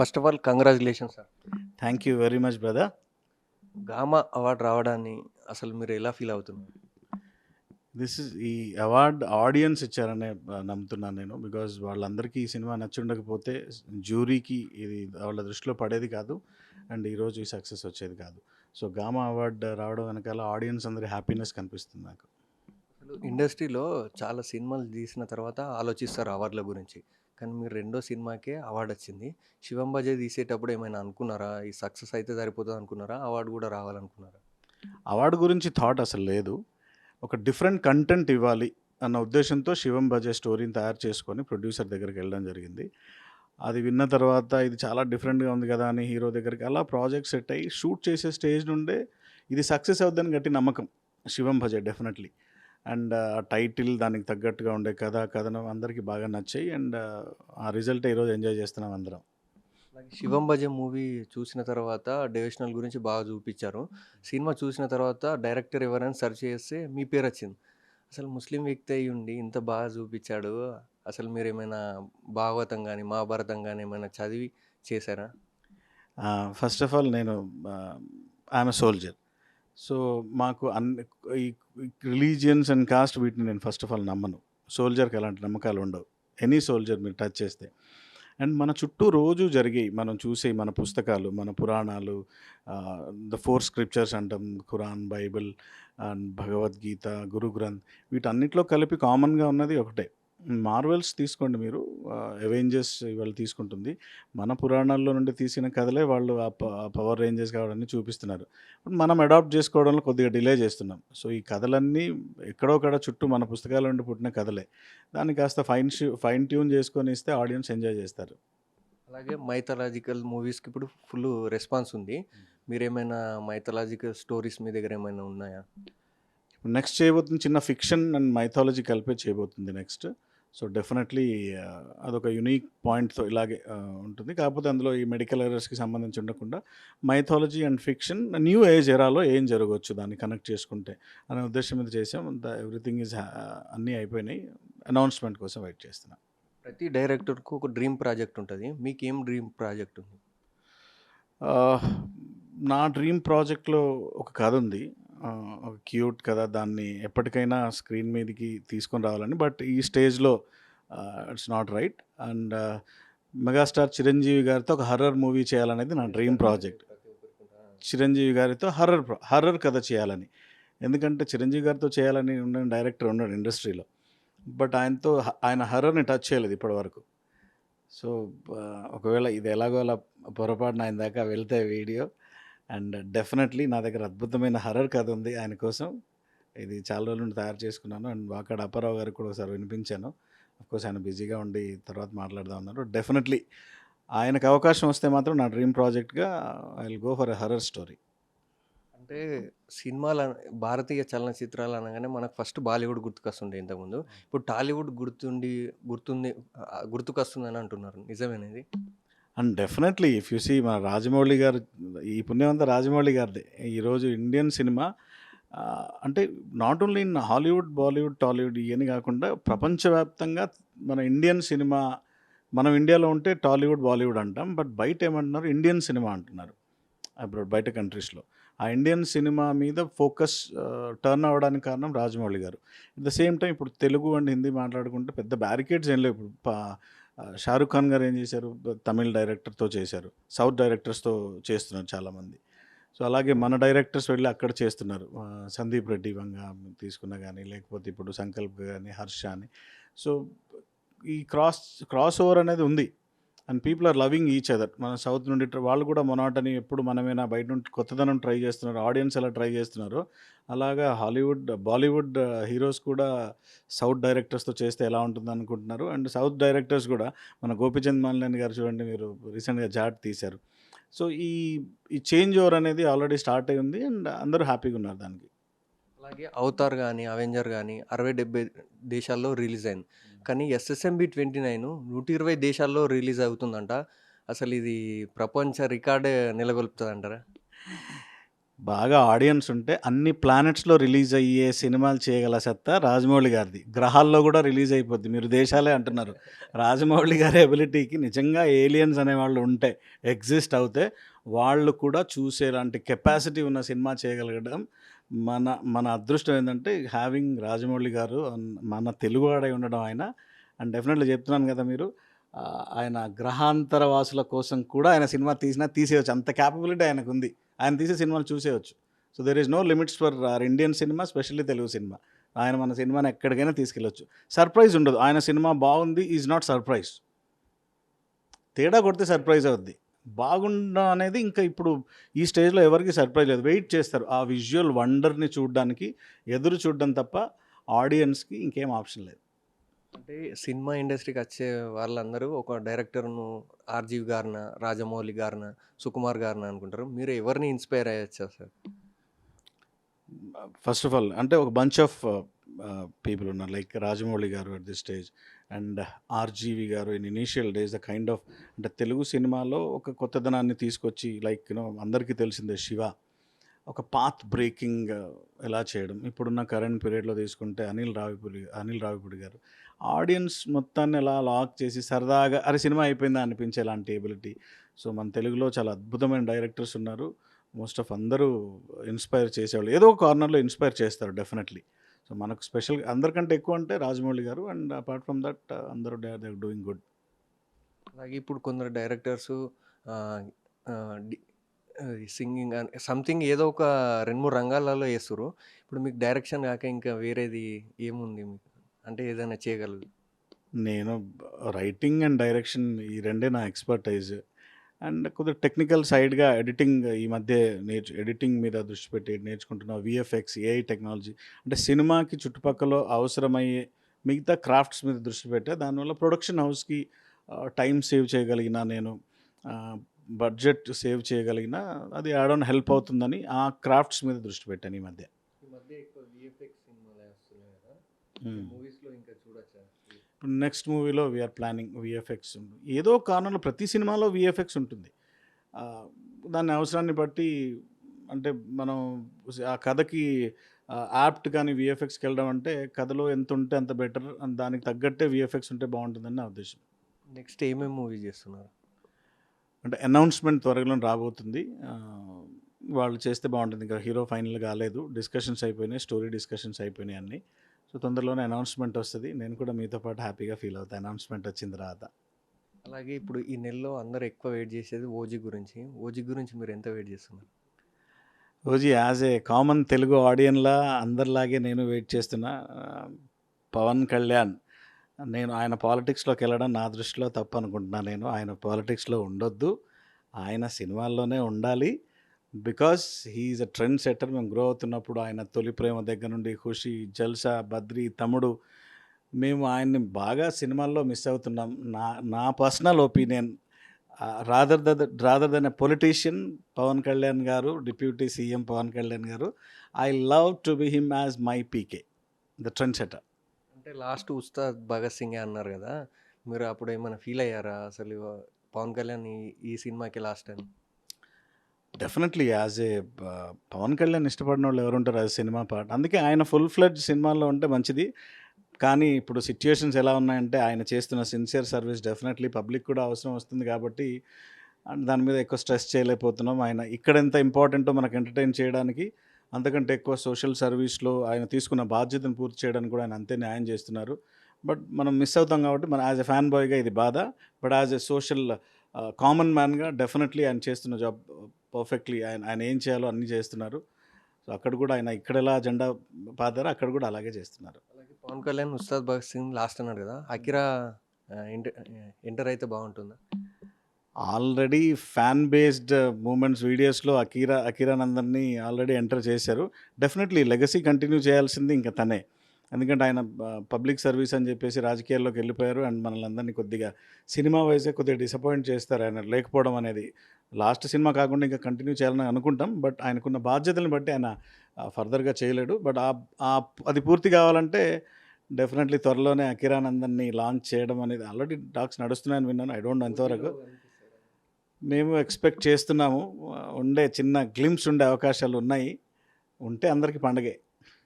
First of all congratulation sir thank you very much brother Gama award రావడాన్ని అసలు మీరు ఎలా ఫీల్ అవుతున్నారు? దిస్ ఇస్ ఈ అవార్డ్ ఆడియన్స్ ఇచ్చారనే నమ్ముతున్నాను నేను. బికాజ్ వాళ్ళందరికీ ఈ సినిమా నచ్చుండకపోతే జ్యూరీకి ఇది వాళ్ళ దృష్టిలో పడేది కాదు. అండ్ ఈరోజు ఈ సక్సెస్ వచ్చేది కాదు. సో గామా అవార్డ్ రావడం వెనకాల ఆడియన్స్ అందరి హ్యాపీనెస్ కనిపిస్తుంది నాకు. ఇండస్ట్రీలో చాలా సినిమాలు తీసిన తర్వాత ఆలోచిస్తారు అవార్డుల గురించి. కానీ మీరు రెండో సినిమాకే అవార్డు వచ్చింది. శివం బజే తీసేటప్పుడు ఏమైనా అనుకున్నారా? ఈ సక్సెస్ అయితే సరిపోతుంది అనుకున్నారా? అవార్డు కూడా రావాలనుకున్నారా? అవార్డు గురించి థాట్ అసలు లేదు. ఒక డిఫరెంట్ కంటెంట్ ఇవ్వాలి అన్న ఉద్దేశంతో శివం బజే స్టోరీని తయారు చేసుకొని ప్రొడ్యూసర్ దగ్గరికి వెళ్ళడం జరిగింది. అది విన్న తర్వాత ఇది చాలా డిఫరెంట్గా ఉంది కదా అని హీరో దగ్గరికి అలా ప్రాజెక్ట్ సెట్ అయ్యి షూట్ చేసే స్టేజ్ నుండే ఇది సక్సెస్ అవుద్దని గట్టి నమ్మకం. శివం భజే డెఫినెట్లీ అండ్ ఆ టైటిల్ దానికి తగ్గట్టుగా ఉండే కథ కథనం అందరికీ బాగా నచ్చాయి. అండ్ ఆ రిజల్ట్ ఈరోజు ఎంజాయ్ చేస్తున్నాం అందరం. శివం బజే మూవీ చూసిన తర్వాత డివిషనల్ గురించి బాగా చూపించారు. సినిమా చూసిన తర్వాత డైరెక్టర్ ఎవరైనా సెర్చ్ చేస్తే మీ పేరు వచ్చింది. అసలు ముస్లిం వ్యక్తి అయి ఉండి ఇంత బాగా చూపించాడు. అసలు మీరు ఏమైనా భాగవతం కానీ మహాభారతం కానీ ఏమైనా చదివి చేశారా? ఫస్ట్ ఆఫ్ ఆల్ నేను ఐఎమ్ సోల్జర్. సో మాకు అన్ని ఈ రిలీజియన్స్ అండ్ కాస్ట్ వీటిని నేను ఫస్ట్ ఆఫ్ ఆల్ నమ్మను. సోల్జర్కి అలాంటి నమ్మకాలు ఉండవు. ఎనీ సోల్జర్ మీరు టచ్ చేస్తే. అండ్ మన చుట్టూ రోజు జరిగే మనం చూసే మన పుస్తకాలు మన పురాణాలు ద ఫోర్ స్క్రిప్చర్స్ అంటాం Quran Bible and Bhagavad Gita Guru Granth వీటన్నిటిలో కలిపి కామన్గా ఉన్నది ఒకటే. మార్వెల్స్ తీసుకోండి మీరు. అవెంజర్స్ ఇవాళ తీసుకుంటుంది. మన పురాణాల్లో నుండి తీసిన కథలే వాళ్ళు ఆ పవర్ రేంజెస్ కావడాన్ని చూపిస్తున్నారు. మనం అడాప్ట్ చేసుకోవడంలో కొద్దిగా డిలే చేస్తున్నాం. సో ఈ కథలన్నీ ఎక్కడో కడ చుట్టూ మన పుస్తకాల నుండి పుట్టిన కథలే. దాన్ని కాస్త ఫైన్ ఫైన్ ట్యూన్ చేసుకొని ఇస్తే ఆడియన్స్ ఎంజాయ్ చేస్తారు. అలాగే మైథలాజికల్ మూవీస్కి ఇప్పుడు ఫుల్ రెస్పాన్స్ ఉంది. మీరేమైనా మైథలాజికల్ స్టోరీస్ మీ దగ్గర ఏమైనా ఉన్నాయా? నెక్స్ట్ చేయబోతుంది చిన్న ఫిక్షన్ అండ్ మైథాలజీ కలిపే చేయబోతుంది నెక్స్ట్ సో డెఫినెట్లీ అదొక యునీక్ పాయింట్తో ఇలాగే ఉంటుంది. కాకపోతే అందులో ఈ మెడికల్ ఎరర్స్కి సంబంధించి ఉండకుండా mythology and fiction new age ఎరాలో ఏం జరగవచ్చు దాన్ని కనెక్ట్ చేసుకుంటే అనే ఉద్దేశం మీద చేసాం ఎవ్రీథింగ్ ఈజ్ అన్నీ అయిపోయినాయి. అనౌన్స్మెంట్ కోసం వెయిట్ చేస్తున్నాం. ప్రతి డైరెక్టర్కు ఒక డ్రీమ్ ప్రాజెక్ట్ ఉంటుంది. మీకు ఏం డ్రీమ్ ప్రాజెక్ట్ ఉంది? నా డ్రీమ్ ప్రాజెక్ట్లో ఒక కథ ఉంది. క్యూట్ కదా దాన్ని ఎప్పటికైనా స్క్రీన్ మీదకి తీసుకొని రావాలని. బట్ ఈ స్టేజ్లో it's not right. And megastar Chiranjeevi గారితో ఒక హర్రర్ మూవీ చేయాలనేది నా డ్రీమ్ ప్రాజెక్ట్. చిరంజీవి గారితో హర్రర్ హర్రర్ కథ చేయాలని. ఎందుకంటే చిరంజీవి గారితో చేయాలని ఉన్న డైరెక్టర్ ఉన్నాడు ఇండస్ట్రీలో. బట్ ఆయనతో ఆయన హర్రర్ని టచ్ చేయలేదు ఇప్పటివరకు. సో ఒకవేళ ఇది ఎలాగో అలా పొరపాటున ఆయన దాకా వెళ్తే వీడియో అండ్ డెఫినెట్లీ నా దగ్గర అద్భుతమైన హర్రర్ కథ ఉంది ఆయన కోసం. ఇది చాలా రోజుల నుండి తయారు చేసుకున్నాను. అండ్ వాకాడ అప్పారావు గారికి కూడా ఒకసారి వినిపించాను. కోర్స్ ఆయన బిజీగా ఉండి తర్వాత మాట్లాడదాం అన్నారు. డెఫినెట్లీ ఆయనకు అవకాశం వస్తే మాత్రం నా dream ప్రాజెక్ట్గా I will go for a horror story అంటే సినిమాలు భారతీయ చలనచిత్రాలు అనగానే మనకు ఫస్ట్ బాలీవుడ్ గుర్తుకొస్తుండే ఇంతకుముందు. ఇప్పుడు టాలీవుడ్ గుర్తుండి గుర్తుంది గుర్తుకొస్తుందని అంటున్నారు. నిజమేనేది and definitely if you see మన రాజమౌళి గారు ఈ పుణ్యం అంతా రాజమౌళి గారిదే. ఈరోజు ఇండియన్ సినిమా అంటే not only in Hollywood Bollywood Tollywood ఇవన్నీ కాకుండా ప్రపంచవ్యాప్తంగా మన ఇండియన్ సినిమా మనం ఇండియాలో ఉంటే టాలీవుడ్ బాలీవుడ్ అంటాం. బట్ బయట ఏమంటున్నారు? ఇండియన్ సినిమా అంటున్నారు. అబ్రాడ్ బయట కంట్రీస్లో. ఆ ఇండియన్ సినిమా మీద ఫోకస్ టర్న్ అవ్వడానికి కారణం రాజమౌళి గారు. అట్ ద సేమ్ టైం ఇప్పుడు తెలుగు అండ్ హిందీ మాట్లాడుకుంటే పెద్ద బ్యారికేడ్స్ ఏం లేవు. ఇప్పుడు పా- షారుఖ్ ఖాన్ గారు ఏం చేశారు? తమిళ్ డైరెక్టర్తో చేశారు. సౌత్ డైరెక్టర్స్తో చేస్తున్నారు చాలామంది. సో అలాగే మన డైరెక్టర్స్ వెళ్ళి అక్కడ చేస్తున్నారు. సందీప్ రెడ్డి వంగ తీసుకున్న కానీ లేకపోతే ఇప్పుడు సంకల్ప్ కానీ హర్ష అని. సో ఈ క్రాస్ క్రాస్ ఓవర్ అనేది ఉంది. And people are loving each other మన సౌత్ నుండి వాళ్ళు కూడా మొనాటని ఎప్పుడు మనమేనా బయట నుండి కొత్తదనం ట్రై చేస్తున్నారు ఆడియన్స్ ఎలా ట్రై చేస్తున్నారో. అలాగా హాలీవుడ్ బాలీవుడ్ హీరోస్ కూడా సౌత్ డైరెక్టర్స్తో చేస్తే ఎలా ఉంటుంది అనుకుంటున్నారు. అండ్ సౌత్ డైరెక్టర్స్ కూడా మన గోపిచంద్ మాలినేని గారు చూడండి మీరు రీసెంట్గా జాట్ తీశారు. సో ఈ ఈ చేంజ్ ఓవర్ అనేది ఆల్రెడీ స్టార్ట్ అయి ఉంది అండ్ అందరూ హ్యాపీగా ఉన్నారు దానికి. అలాగే అవతార్ కానీ అవెంజర్ కానీ అరవై డెబ్బై దేశాల్లో రిలీజ్ అయింది. కానీ ఎస్ఎస్ఎంబి ట్వంటీ నైన్ నూట ఇరవై దేశాల్లో రిలీజ్ అవుతుందంట అసలు ఇది ప్రపంచ రికార్డే నెలకొల్పుతుంది అంటారా బాగా ఆడియన్స్ ఉంటే అన్ని ప్లానెట్స్‌లో రిలీజ్ అయ్యే సినిమాలు చేయగల సత్తా రాజమౌళి గారిది. గ్రహాల్లో కూడా రిలీజ్ అయిపోద్ది. మీరు దేశాలే అంటున్నారు. రాజమౌళి గారి ఎబిలిటీకి నిజంగా ఏలియన్స్ అనేవాళ్ళు ఉంటే, ఎగ్జిస్ట్ అవుతే, వాళ్ళు కూడా చూసేలాంటి కెపాసిటీ ఉన్న సినిమా చేయగలగడం మన మన అదృష్టం ఏంటంటే హ్యావింగ్ రాజమౌళి గారు మన తెలుగువాడై ఉండడం ఆయన. అండ్ డెఫినెట్‌లీ చెప్తున్నాను కదా మీరు ఆయన గ్రహాంతర వాసుల కోసం కూడా ఆయన సినిమా తీసినా తీసేయచ్చు అంత క్యాపకులిటీ ఆయనకు ఉంది ఆయన తీసే సినిమాలు చూసేయచ్చు so, there is no limits for our Indian cinema specially Telugu cinema. ఆయన మన సినిమాని ఎక్కడికైనా తీసుకెళ్ళొచ్చు. సర్ప్రైజ్ ఉండదు. ఆయన సినిమా బాగుంది ఈజ్ నాట్ సర్ప్రైజ్. తేడా కొడితే సర్ప్రైజ్ అవుద్ది. బాగుండడం అనేది ఇంకా ఇప్పుడు ఈ స్టేజ్‌లో ఎవరికీ సర్ప్రైజ్ లేదు. వెయిట్ చేస్తారు. ఆ విజువల్ వండర్‌ని చూడ్డానికి ఎదురు చూడడం తప్ప ఆడియన్స్‌కి ఇంకేం ఆప్షన్ లేదు. అంటే సినిమా ఇండస్ట్రీకి వచ్చే వాళ్ళందరూ ఒక డైరెక్టర్‌ను 'ఆర్‌జీవి' గారినా, 'రాజమౌళి' గారినా, 'సుకుమార్' గారినా అనుకుంటారు. మీరు ఎవరిని ఇన్‌స్పైర్ అయ్యొచ్చు అసలు? ఫస్ట్ ఆఫ్ ఆల్ అంటే ఒక బంచ్ ఆఫ్ పీపుల్ ఉన్నారు. Like Rajamouli garu at this stage and 'RGV' garu in initial days the kind of అంటే తెలుగు సినిమాలో ఒక కొత్తదనాన్ని తీసుకొచ్చి లైక్ యూనో అందరికీ తెలిసిందే 'శివ' ఒక పాత్ బ్రేకింగ్ ఎలా చేయడం. ఇప్పుడున్న కరెంట్ పీరియడ్‌లో తీసుకుంటే అనిల్ రావిపూడి అనిల్ రావిపూడి గారు. ఆడియన్స్ మొత్తాన్ని ఎలా లాక్ చేసి సరదాగా అరే! సినిమా అయిపోయిందా అనిపించేలాంటి ఎబిలిటీ. సో, మన తెలుగులో చాలా అద్భుతమైన డైరెక్టర్స్ ఉన్నారు. మోస్ట్ ఆఫ్ అందరూ ఇన్‌స్పైర్ చేసేవాళ్ళు. ఏదో ఒక కార్నర్‌లో ఇన్‌స్పైర్ చేస్తారు డెఫినెట్‌లీ. సో, మనకు స్పెషల్‌గా అందరికంటే ఎక్కువ అంటే Rajamouli garu and apart from that అందరూ దే ఆర్ డూయింగ్ గుడ్. అలాగే ఇప్పుడు కొందరు డైరెక్టర్సు సింగింగ్ సంథింగ్ ఏదో ఒక 2, 3 రంగాలలో చేస్తుర్రు. ఇప్పుడు మీకు డైరెక్షన్ గాక ఇంకా వేరేది ఏముంది మీకు? అంటే ఏదైనా చేయగలరు? నేను రైటింగ్ అండ్ డైరెక్షన్ ఈ రెండే నా ఎక్స్‌పర్టైజ్. అండ్ కొద్దిగా టెక్నికల్ సైడ్‌గా ఎడిటింగ్ ఈ మధ్య నేర్చు ఎడిటింగ్ మీద దృష్టి పెట్టి నేర్చుకుంటున్నా. వీఎఫ్ఎక్స్, ఏఐ టెక్నాలజీ అంటే సినిమాకి చుట్టుపక్కల అవసరమయ్యే మిగతా క్రాఫ్ట్స్ మీద దృష్టి పెట్టా. దానివల్ల ప్రొడక్షన్ హౌస్‌కి టైమ్ సేవ్ చేయగలిగినా నేను బడ్జెట్ సేవ్ చేయగలిగినా అది యాడ్ ఆన్ హెల్ప్ అవుతుందని ఆ క్రాఫ్ట్స్ మీద దృష్టి పెట్టాను ఈ మధ్య. మూవీస్‌లో ఇంకా చూడొచ్చా? ఇప్పుడు నెక్స్ట్ మూవీలో వీఆర్ ప్లానింగ్ వీఎఫ్ఎక్స్ ఏదో కారణంలో ప్రతి సినిమాలో వీఎఫ్ఎక్స్ ఉంటుంది. దాని అవసరాన్ని బట్టి అంటే మనం ఆ కథకి యాప్ట్ గాని వీఎఫ్ఎక్స్‌కి వెళ్ళడం అంటే కథలో ఎంత ఉంటే అంత బెటర్. దానికి తగ్గట్టే వీఎఫ్ఎక్స్ ఉంటే బాగుంటుందని నా ఉద్దేశం. నెక్స్ట్ ఏమేమి మూవీ చేస్తున్నారు? అంటే అనౌన్స్‌మెంట్ త్వరలో రాబోతుంది. వాళ్ళు చేస్తే బాగుంటుంది. ఇంకా హీరో ఫైనల్ కాలేదు. డిస్కషన్స్ అయిపోయినాయి. స్టోరీ డిస్కషన్స్ అయిపోయినాయి అన్నీ. సో, తొందరలోనే అనౌన్స్‌మెంట్ వస్తది. నేను కూడా మీతో పాటు హ్యాపీగా ఫీల్ అవుతా అనౌన్స్‌మెంట్ వచ్చిన తర్వాత. అలాగే ఇప్పుడు ఈ నెలలో అందరూ ఎక్కువ వెయిట్ చేసేది 'ఓజీ' గురించి. 'ఓజీ' గురించి మీరు ఎంత వెయిట్ చేస్తున్నారు? OG as a common Telugu ఆడియన్‌లా అందరిలాగే నేను వెయిట్ చేస్తున్నా. పవన్ కళ్యాణ్ నేను ఆయన పాలిటిక్స్‌లోకి వెళ్ళడం నా దృష్టిలో తప్పు అనుకుంటున్నా నేను. ఆయన పాలిటిక్స్‌లో ఉండొద్దు. ఆయన సినిమాల్లోనే ఉండాలి. Because he a trend setter. మేము గ్రో అవుతున్నప్పుడు ఆయన 'తొలి ప్రేమ' దగ్గర నుండి 'ఖుషి', 'జల్సా', 'బద్రి', 'తమ్ముడు' మేము ఆయన్ని బాగా సినిమాల్లో మిస్ అవుతున్నాం. నా నా personal opinion rather the rather than a politician Pawan Kalyan garu, deputy CM Pawan Kalyan garu. I love to be him as my PK. The trend setter అంటే లాస్ట్ 'ఉస్తాద్ భగత్ సింగే' అన్నారు కదా! మీరు అప్పుడు ఏమైనా ఫీల్ అయ్యారా? అసలు పవన్ కళ్యాణ్ ఈ ఈ సినిమాకి లాస్ట్ అని? Definitely as a Pawan Kalyan ఇష్టపడిన వాళ్ళు ఎవరు ఎవరుంటారు అది సినిమా పాట అందుకే ఆయన ఫుల్ ఫ్లెడ్జ్ సినిమాల్లో ఉంటే మంచిది. కానీ ఇప్పుడు సిట్యుయేషన్స్ ఎలా ఉన్నాయంటే ఆయన చేస్తున్న సిన్సియర్ సర్వీస్ డెఫినెట్‌లీ పబ్లిక్ కూడా అవసరం వస్తుంది కాబట్టి అండ్ దాని మీద ఎక్కువ స్ట్రెస్ చేయలేకపోతున్నాం. ఆయన ఇక్కడ ఎంత ఇంపార్టెంటో మనకు ఎంటర్‌టైన్ చేయడానికి అంతకంటే ఎక్కువ సోషల్ సర్వీస్‌లో ఆయన తీసుకున్న బాధ్యతను పూర్తి చేయడానికి కూడా ఆయన అంతే న్యాయం చేస్తున్నారు. బట్ మనం మిస్ అవుతాం కాబట్టి మన యాజ్ ఎ ఫ్యాన్ బాయ్‌గా ఇది బాధ. But as a social common మ్యాన్‌గా definitely ఆయన చేస్తున్న జాబ్ పర్ఫెక్ట్‌లీ ఆయన ఆయన ఏం చేయాలో అన్నీ చేస్తున్నారు. సో, అక్కడ కూడా ఆయన ఇక్కడెలా జెండా పాతారో అక్కడ కూడా అలాగే చేస్తున్నారు. అలాగే పవన్ కళ్యాణ్ 'ఉస్తాద్ భగత్ సింగ్' లాస్ట్ అన్నారు కదా! 'అకిరా' ఆహ్, ఎంట ఎంటర్ అయితే బాగుంటుందా? ఆల్రెడీ ఫ్యాన్ బేస్డ్ మూవ్‌మెంట్స్ వీడియోస్‌లో అకీరా అకీరానందన్‌ని ఆల్రెడీ ఎంటర్ చేశారు. డెఫినెట్‌లీ లెగసీ కంటిన్యూ చేయాల్సింది ఇంక తనే. ఎందుకంటే ఆయన పబ్లిక్ సర్వీస్ అని చెప్పేసి రాజకీయాల్లోకి వెళ్ళిపోయారు. అండ్ మనల్ని అందరినీ కొద్దిగా సినిమా వైసే కొద్దిగా డిసప్పాయింట్ చేస్తారు ఆయన లేకపోవడం అనేది. లాస్ట్ సినిమా కాకుండా ఇంకా కంటిన్యూ చేయాలని అనుకుంటాం. బట్ ఆయనకున్న బాధ్యతలను బట్టి ఆయన ఫర్దర్‌గా చేయలేడు. బట్ ఆహ్, అది పూర్తి కావాలంటే డెఫినెట్‌లీ త్వరలోనే అకిరానందన్‌ని లాంచ్ చేయడం అనేది ఆల్రెడీ టాక్స్ నడుస్తున్నాయని విన్నాను. ఐ డోంట్ నో ఎంతవరకు. మేము ఎక్స్‌పెక్ట్ చేస్తున్నాము. ఉండే చిన్న గ్లింప్స్ ఉండే అవకాశాలు ఉన్నాయి. ఉంటే అందరికి పండగే.